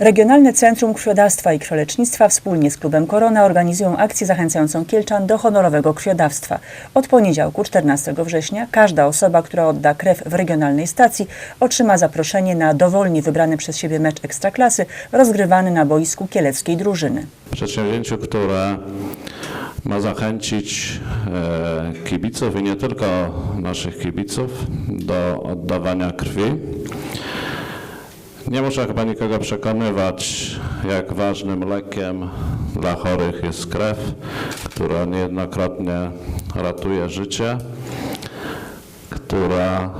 Regionalne Centrum Krwiodawstwa i Krwiolecznictwa wspólnie z Klubem Korona organizują akcję zachęcającą Kielczan do honorowego krwiodawstwa. Od poniedziałku 14 września każda osoba, która odda krew w regionalnej stacji otrzyma zaproszenie na dowolnie wybrany przez siebie mecz Ekstraklasy rozgrywany na boisku kieleckiej drużyny. przedsięwzięciu, które ma zachęcić e, kibiców i nie tylko naszych kibiców do oddawania krwi. Nie muszę chyba nikogo przekonywać, jak ważnym lekiem dla chorych jest krew, która niejednokrotnie ratuje życie, która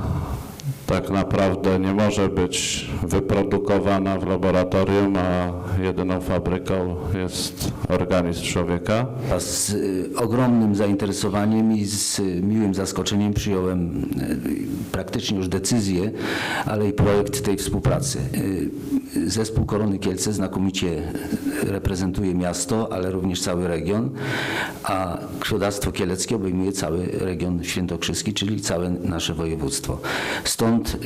tak naprawdę nie może być wyprodukowana w laboratorium, a jedyną fabryką jest organizm człowieka. Z y, ogromnym zainteresowaniem i z y, miłym zaskoczeniem przyjąłem y, praktycznie już decyzję, ale i projekt tej współpracy. Zespół Korony Kielce znakomicie reprezentuje miasto, ale również cały region, a krwiodawstwo kieleckie obejmuje cały region świętokrzyski, czyli całe nasze województwo. Stąd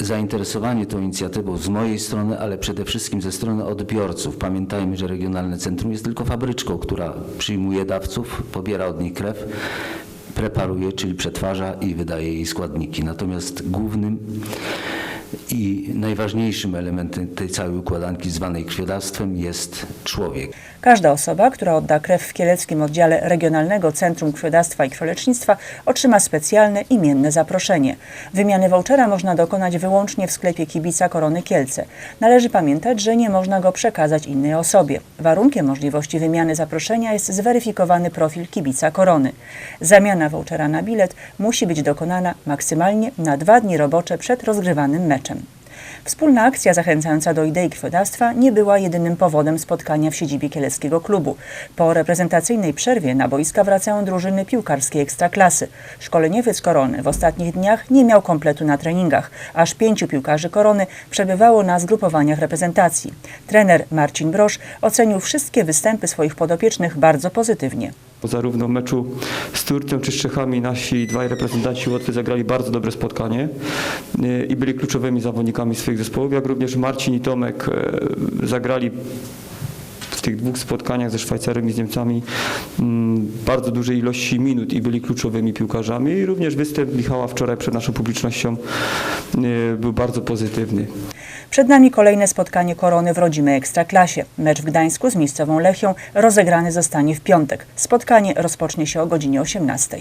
zainteresowanie tą inicjatywą z mojej strony, ale przede wszystkim ze strony odbiorców. Pamiętajmy, że Regionalne Centrum jest tylko fabryczką, która przyjmuje dawców, pobiera od nich krew, preparuje, czyli przetwarza i wydaje jej składniki. Natomiast głównym i najważniejszym elementem tej całej układanki zwanej krwiodawstwem jest człowiek. Każda osoba, która odda krew w kieleckim oddziale Regionalnego Centrum Krwiodawstwa i Krwiolecznictwa otrzyma specjalne imienne zaproszenie. Wymiany vouchera można dokonać wyłącznie w sklepie kibica Korony Kielce. Należy pamiętać, że nie można go przekazać innej osobie. Warunkiem możliwości wymiany zaproszenia jest zweryfikowany profil kibica Korony. Zamiana vouchera na bilet musi być dokonana maksymalnie na dwa dni robocze przed rozgrywanym meczem. Wspólna akcja zachęcająca do idei krwiodawstwa nie była jedynym powodem spotkania w siedzibie kieleckiego klubu. Po reprezentacyjnej przerwie na boiska wracają drużyny piłkarskiej ekstraklasy. Szkoleniowiec Korony w ostatnich dniach nie miał kompletu na treningach. Aż pięciu piłkarzy Korony przebywało na zgrupowaniach reprezentacji. Trener Marcin Brosz ocenił wszystkie występy swoich podopiecznych bardzo pozytywnie. Zarówno w meczu z Turcją czy z Czechami nasi dwaj reprezentanci Łotwy zagrali bardzo dobre spotkanie yy, i byli kluczowymi zawodnikami swoich zespołów, jak również Marcin i Tomek yy, zagrali w tych dwóch spotkaniach ze Szwajcarem i z Niemcami mm, bardzo dużej ilości minut i byli kluczowymi piłkarzami i również występ Michała wczoraj przed naszą publicznością yy, był bardzo pozytywny. Przed nami kolejne spotkanie Korony w rodzimej Ekstraklasie. Mecz w Gdańsku z miejscową Lechią rozegrany zostanie w piątek. Spotkanie rozpocznie się o godzinie 18.